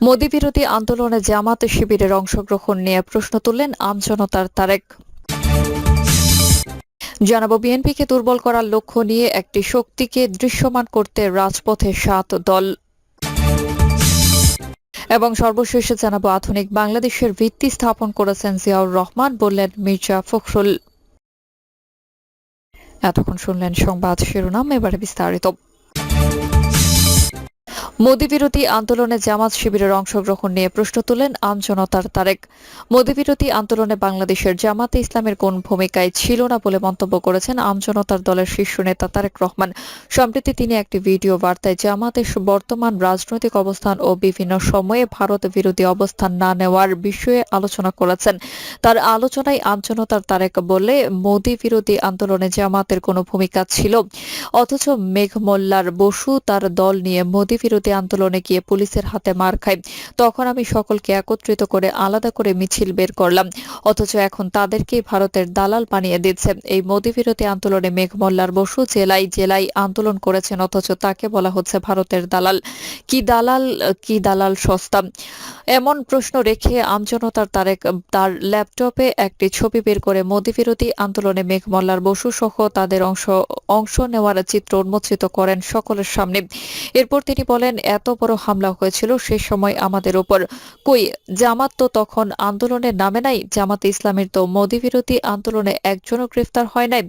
মোদী বিরোধী আন্দোলনে জামাত শিবিরের অংশগ্রহণ নিয়ে প্রশ্ন তুললেন আমজনতার তারেক। জানাব, বিএনপিকে দুর্বল করার লক্ষ্য নিয়ে একটি শক্তিকে দৃশ্যমান করতে রাজপথে সাত দল। এবং সর্বশেষে জানাব, আধুনিক বাংলাদেশের ভিত্তি স্থাপন করেছেন জিয়াউর রহমান, বললেন মির্জা ফখরুল। এতক্ষণ শুনলেন সংবাদ শিরোনাম, এবারে বিস্তারিত। মোদী বিরোধী আন্দোলনে জামাত শিবিরের অংশগ্রহণ নিয়ে প্রশ্ন তুলেন আমজনতার তারেক। মোদী বিরোধী আন্দোলনে বাংলাদেশের জামাতে ইসলামের কোন ভূমিকায় ছিল না বলে মন্তব্য করেছেন আমজনতার দলের শীর্ষ নেতা তারেক রহমান। সম্প্রতি তিনি একটি ভিডিও বার্তায় জামাতের বর্তমান রাজনৈতিক অবস্থান ও বিভিন্ন সময়ে ভারত বিরোধী অবস্থান না নেওয়ার বিষয়ে আলোচনা করেছেন। তার আলোচনায় আমজনতার তারেক বলে মোদী বিরোধী আন্দোলনে জামাতের কোনো ভূমিকা ছিল। অথচ মেঘমোল্লার বসু তার দল নিয়ে মোদী বিরোধী আন্দোলনে গিয়ে পুলিশের হাতে মার খায়। তখন আমি সকলকে একত্রিত করে আলাদা করে মিছিল বের করলাম। অথচ এখন তাদেরকেই ভারতের দালাল বানিয়ে দিচ্ছে। এই মোদী বিরোধী আন্দোলনে মেঘমোল্লার বসু জেলায় জেলায় আন্দোলন করেছেন, অথচ তাকে বলা হচ্ছে ভারতের দালাল। কি দালাল কি দালাল সস্তা? এমন প্রশ্ন রেখে আমজনতার তারেক তার ল্যাপটপে একটি ছবি বের করে মোদী বিরোধী আন্দোলনে মেঘমল্লার বসু সহ তাদের অংশ অংশ নেওয়ার চিত্র উন্মোচিত করেন সকলের সামনে। এরপর তিনি বলেন এত বড় হামলা হয়েছিল সে সময় আমাদের উপর। কই, জামাত তো তখন আন্দোলনের নামে নাই, জামাত ইসলামের তো মোদী বিরোধী আন্দোলনে একজনও গ্রেফতার হয় নাই।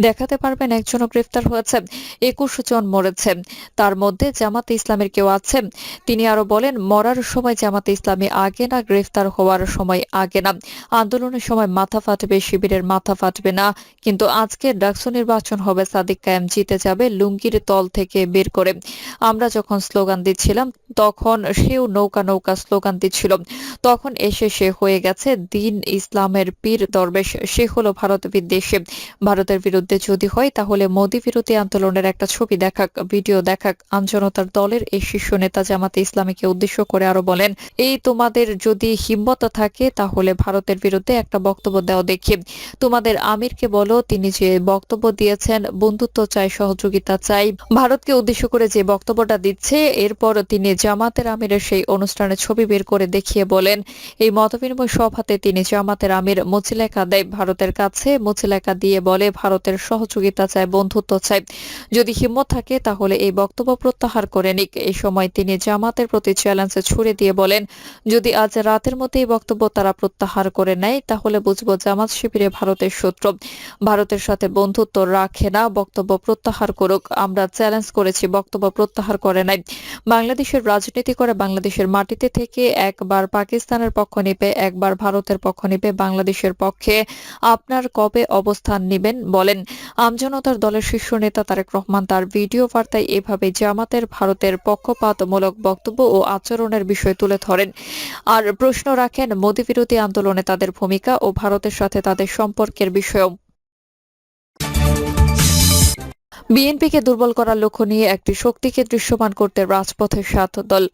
দেখাতে পারবেন একজনও গ্রেফতার হয়েছে, একুশ জন মরেছে। তার মধ্যে জামাতে ইসলামের কেউ আছে। তিনি আরও বলেন, মরার সময় জামাতে ইসলামী আগে না গ্রেফতার হওয়ার সময় আগে না। আন্দোলনের সময় মাথা ফাটবে, শিবিরের মাথা ফাটবে না। কিন্তু আজকে ডাকসু নির্বাচন হবে, সাদিক কায়েম জিতে যাবে লুঙ্গির তল থেকে বের করে। আমরা যখন স্লোগান দিচ্ছিলাম, তখন সেও নৌকা নৌকা স্লোগান দিচ্ছিল। তখন এসে সে হয়ে গেছে দিন ইসলামের পীর দরবেশ। সে হলো ভারত বিদ্বেষে। ভারতের বিরুদ্ধে যদি হয়, তাহলে মোদী বিরোধী আন্দোলনের একটা ছবি দেখাক, ভিডিও দেখাক। আমজনতার দলের এই শীর্ষ নেতা জামাতে ইসলামীকে উদ্দেশ্য করে আরও বলেন, এই তোমাদের যদি হিম্মত থাকে, তাহলে ভারতের বিরুদ্ধে একটা বক্তব্য দেওয়া দেখি। তোমাদের আমিরকে বলো, তিনি যে বক্তব্য দিয়েছেন, বন্ধুত্ব চাই, সহযোগিতা চাই। ভারতকে উদ্দেশ্য করে যে বক্তব্যটা দিচ্ছে এরপর তিনি জামাতের আমিরের সেই অনুষ্ঠানের ছবি বের করে দেখিয়ে বলেন, এই মতবিনিময় সভাতে তিনি জামাতের আমির মুচিলেখা দেয় ভারতের কাছে, মুচিলেখা দিয়ে বলে ভারতের সহযোগিতা চায়, বন্ধুত্ব চায়। যদি হিম্মত থাকে তাহলে এই বক্তব্য প্রত্যাহার করে নিক। এই সময় তিনি জামাতের প্রতি চ্যালেঞ্জ ছুড়ে দিয়ে বলেন, যদি আজ রাতের মধ্যে এই বক্তব্য তারা প্রত্যাহার করে নেয়, তাহলে বুঝব জামাত শিবিরে ভারতের শত্রু। ভারতের সাথে বন্ধুত্ব রাখে না, বক্তব্য প্রত্যাহার করুক। আমরা চ্যালেঞ্জ করেছি, বক্তব্য প্রত্যাহার করে নাই বাংলাদেশের রাজনীতি করে বাংলাদেশের মাটিতে থেকে একবার পাকিস্তানের পক্ষ নিবে, একবার ভারতের পক্ষ নিবে, বাংলাদেশের পক্ষে আপনার কবে অবস্থান নেবেন বলেন আমজনতার দলের শীর্ষ নেতা তারেক রহমান। তার ভিডিও বার্তায় এভাবে জামাতের ভারতের পক্ষপাতমূলক বক্তব্য ও আচরণের বিষয় তুলে ধরেন। আর প্রশ্ন রাখেন, মোদী বিরোধী আন্দোলনে তাদের ভূমিকা ও ভারতের সাথে তাদের সম্পর্কের বিষয়েও। বিএনপিকে দুর্বল করার লক্ষ্য নিয়ে একটি শক্তিকে দৃশ্যমান করতে রাজপথে সাত দল।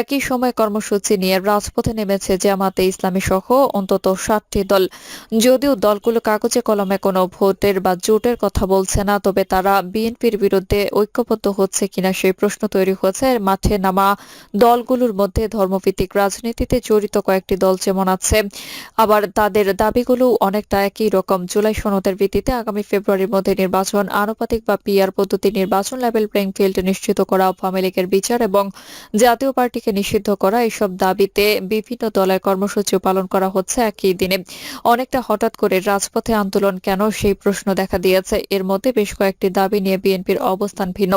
একই সময় কর্মসূচি নিয়ে রাজপথে নেমেছে জামাতে ইসলামী সহ অন্তত সাতটি দল। যদিও দলগুলো কাগজে কলমে কোনো ভোটের বা জোটের কথা বলছে না, তবে তারা বিএনপির বিরুদ্ধে ঐক্যবদ্ধ হচ্ছে কিনা সেই প্রশ্ন তৈরি হয়েছে। মাঠে নামা দলগুলোর মধ্যে ধর্মভিত্তিক রাজনীতিতে জড়িত কয়েকটি দল যেমন আছে। আবার তাদের দাবিগুলো অনেকটা একই রকম। জুলাই সনদের ভিত্তিতে আগামী ফেব্রুয়ারির মধ্যে নির্বাচন আনুপাতিক বা পিআর পদ্ধতি নির্বাচন লেভেল প্লেইং ফিল্ড নিশ্চিত করা, আওয়ামী লীগের বিচার এবং জাতীয় পার্টিকে নিষিদ্ধ করা, এসব দাবিতে বিভিন্ন দলের কর্মসূচিও পালন করা হচ্ছে একই দিনে। অনেকটা হঠাৎ করে রাজপথে আন্দোলন কেন, সেই প্রশ্ন দেখা দিয়েছে। এর মধ্যে বেশ কয়েকটি দাবি নিয়ে বিএনপির অবস্থান ভিন্ন।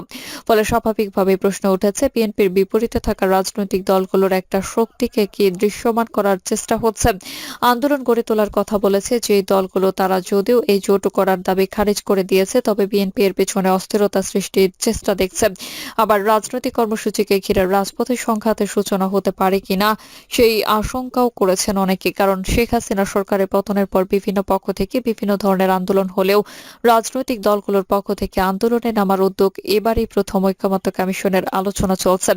ফলে স্বাভাবিকভাবে প্রশ্ন উঠেছে, বিএনপির বিপরীতে থাকা রাজনৈতিক দলগুলোর একটা শক্তিকে কি দৃশ্যমান করার চেষ্টা হচ্ছে? আন্দোলন গড়ে তোলার কথা বলেছে যে দলগুলো, তারা যদিও এই জোট করার দাবি খারিজ করে দিয়েছে, তবে বিএনপি এর পেছনে অস্থিরতা সৃষ্টির চেষ্টা দেখছে। আবার রাজনৈতিক কর্মসূচিকে ঘিরে রাজপথে সংঘাতের সূচনা হতে পারে কিনা সেই আশঙ্কাও করেছেন অনেকে। কারণ শেখ হাসিনা সরকারের পতনের পর বিভিন্ন পক্ষ থেকে বিভিন্ন ধরনের আন্দোলন হলেও রাজনৈতিক দলগুলোর পক্ষ থেকে আন্দোলনে নামার উদ্যোগ এবারই প্রথম ঐক্যমত্য কমিশনের আলোচনা চলছে।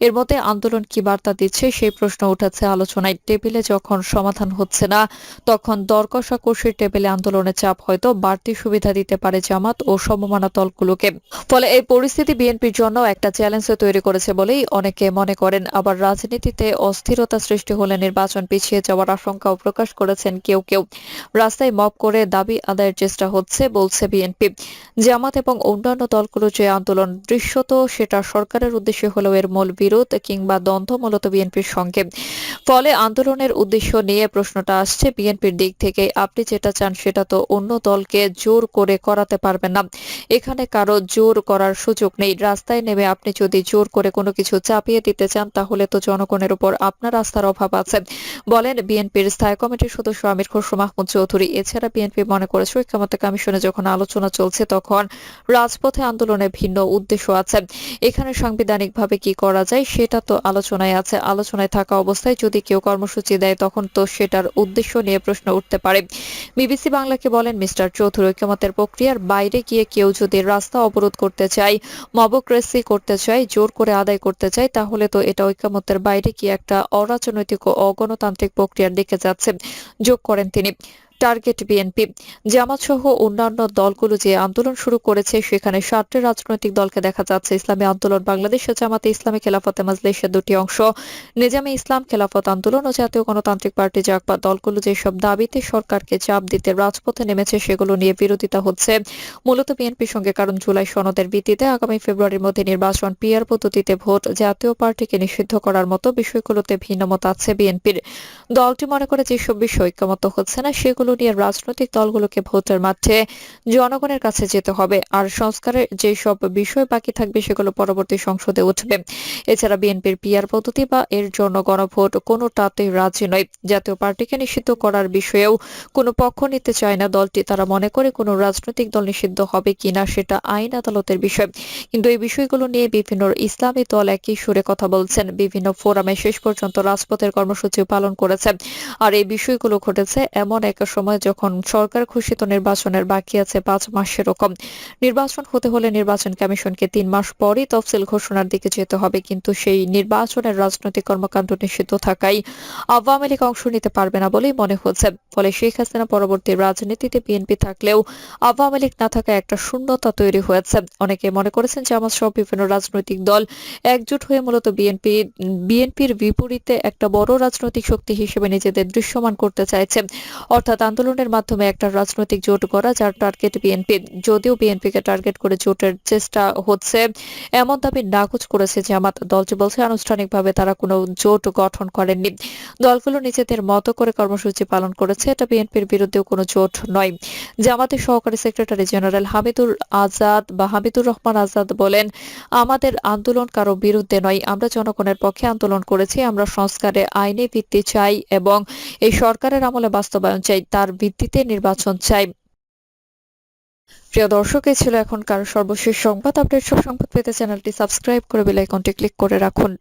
এর মধ্যে আন্দোলন কি বার্তা দিচ্ছে সেই প্রশ্ন উঠেছে আলোচনায়। টেবিলে যখন সমাধান হচ্ছে না, তখন দর কষাকষির টেবিলে আন্দোলনের চাপ হয়তো বাড়তি সুবিধা দিতে পারে জামাত ও সমমানা দলগুলোকে। ফলে এই পরিস্থিতি বিএনপির জন্য একটা চ্যালেঞ্জ তৈরি করেছে বলেই অনেকে মনে করেন। আবার রাজনীতিতে অস্থিরতা সৃষ্টি হলে নির্বাচন পিছিয়ে যাওয়ার আশঙ্কাও প্রকাশ করেছেন কেউ কেউ। রাস্তায় মব করে দাবি আদায়ের চেষ্টা হচ্ছে, বলছে বিএনপি। জামাত এবং অন্যান্য দলগুলো যে আন্দোলন, দৃশ্যত সেটা সরকারের উদ্দেশ্যে হলেও এর মূল বিরোধ কিংবা দ্বন্দ্ব মূলত বিএনপির সঙ্গে। ফলে আন্দোলনের উদ্দেশ্য নিয়ে প্রশ্নটা আসছে বিএনপির দিক থেকে। আপনি যেটা চান সেটা তো অন্য দলকে জোর করে করাতে পারবেন না। এখানে কারও জোর করার সুযোগ নেই। রাস্তায় নেমে আপনি যদি জোর করে কোনো কিছু চাপিয়ে দিতে চান, তাহলে তো জনগণের উপর আপনার আস্থার অভাব আছে। বলেন বিএনপির স্থায়ী কমিটির সদস্য আমির খসরু মাহমুদ চৌধুরী। এছাড়া বিএনপি মনে করেছে, ঐক্যমত্য কমিশনে যখন আলোচনা চলছে, তখন রাজপথে আন্দোলনের ভিন্ন উদ্দেশ্য আছে। এখানে সাংবিধানিকভাবে কি করা যায়, সেটা তো আলোচনায় আছে। আলোচনায় থাকা অবস্থায় যদি কেউ কর্মসূচি দেয়, তখন তো সেটার উদ্দেশ্য নিয়ে প্রশ্ন উঠতে পারে। বিবিসি বাংলাকে বলেন, মিস্টার চৌধুরী ঐক্যমতের প্রক্রিয়ার বাইরে গিয়ে কেউ যদি রাস্তা অবরোধ করতে চাই, মবক্রেসি করতে চাই, জোর করে আদায় করতে চাই, তাহলে তো এটা ঐক্যমতের বাইরে কি একটা অরাজনৈতিক ও অগণতান্ত্রিক প্রক্রিয়ার দিকে যাচ্ছে, যোগ করেন তিনি। Target BNP. জামাত সহ অন্যান্য দলগুলো যে আন্দোলন শুরু করেছে, সেখানে সাতটি রাজনৈতিক দলকে দেখা যাচ্ছে। ইসলামী আন্দোলন, বাংলাদেশ জামাতে ইসলামী খেলাফতে মাজলিসের দুটি অংশ। নিজামে ইসলাম খেলাফত আন্দোলন ও জাতীয় গণতান্ত্রিক পার্টি জাকপা দলগুলো যেসব দাবিতে সরকারকে চাপ দিতে রাজপথে নেমেছে, সেগুলো নিয়ে বিরোধিতা হচ্ছে। মূলত বিএনপির সঙ্গে কারণ জুলাই সনদের ভিত্তিতে আগামী ফেব্রুয়ারির মধ্যে নির্বাচন পিআর পদ্ধতিতে ভোট জাতীয় পার্টিকে নিষিদ্ধ করার মতো বিষয়গুলোতে ভিন্নমত আছে বিএনপির। দলটি মনে করে যেসব বিষয় ঐক্যমত হচ্ছে না, সেগুলো নিয়ে রাজনৈতিক দলগুলোকে ভোটের মাঠে জনগণের কাছে যেতে হবে। আর সংস্কারের যেসব বিষয় বাকি থাকবে, সেগুলো পরবর্তী সংসদে উঠবে। এছাড়া বিএনপির পিআর পদ্ধতি বা এর জন্য গণভোট কোনোটাতে রাজি নয়। জাতীয় পার্টিকে নিষিদ্ধ করার বিষয়েও কোনো পক্ষ নিতে চায় না দলটি। তারা মনে করে কোনো রাজনৈতিক দল নিষিদ্ধ হবে কিনা সেটা আইন আদালতের বিষয়। কিন্তু এই বিষয়গুলো নিয়ে বিভিন্ন ইসলামী দল একই সুরে কথা বলছেন। বিভিন্ন ফোরামে শেষ পর্যন্ত রাজপথের কর্মসূচি পালন করেছে। আর এই বিষয়গুলো ঘটেছে এমন এক সময় যখন সরকার ঘোষিত নির্বাচনের বাকি আছে পাঁচ মাস সেরকম। নির্বাচন হতে হলে নির্বাচন কমিশনকে তিন মাস পরই তফসিল ঘোষণার দিকে যেতে হবে, কিন্তু সেই নির্বাচনের রাজনৈতিক কর্মকাণ্ড নিষিদ্ধ থাকায় আওয়ামী লীগ অংশ নিতে পারবে না বলেই মনে হচ্ছে। ফলে শেখ হাসিনা পরবর্তী রাজনীতিতে বিএনপি থাকলেও আওয়ামী লীগ না থাকায় একটা শূন্যতা তৈরি হয়েছে। অনেকে মনে করেছেন যে আমার সব বিভিন্ন রাজনৈতিক দল একজোট হয়ে মূলত বিএনপি, বিএনপির বিপরীতে একটা বড় রাজনৈতিক শক্তি হিসেবে নিজেদের দৃশ্যমান করতে চাইছে। অর্থাৎ আন্দোলনের মাধ্যমে একটা রাজনৈতিক জোট করা যার টার্গেট বিএনপি, যদিও বিএনপিকে টার্গেট করে জোটের চেষ্টা হচ্ছে, এমন দাবি নাকচ করেছে জামাত দলটি বলছে আনুষ্ঠানিকভাবে তারা কোনো জোট গঠন করেননি। দলগুলো নিজেদের মতো করে কর্মসূচি পালন করেছে, এটা বিএনপির বিরুদ্ধেও কোনো জোট নয়। জামাতের সহকারী সেক্রেটারি জেনারেল হামিদুল আজাদ বা হামিদুর রহমান আজাদ বলেন, আমাদের আন্দোলন কারও বিরুদ্ধে নয়, আমরা জনগণের পক্ষে আন্দোলন করেছি, আমরা সংস্কারে আইনি ভিত্তি চাই এবং এই সরকারের আমলে বাস্তবায়ন চাই। তার ভিত্তিতে নির্বাচন চাই। প্রিয় দর্শক, এই ছিল এখনকার সর্বশেষ সংবাদ। আপডেট সব সংবাদ পেতে চ্যানেলটি সাবস্ক্রাইব করে বেল আইকনটি ক্লিক করে রাখুন।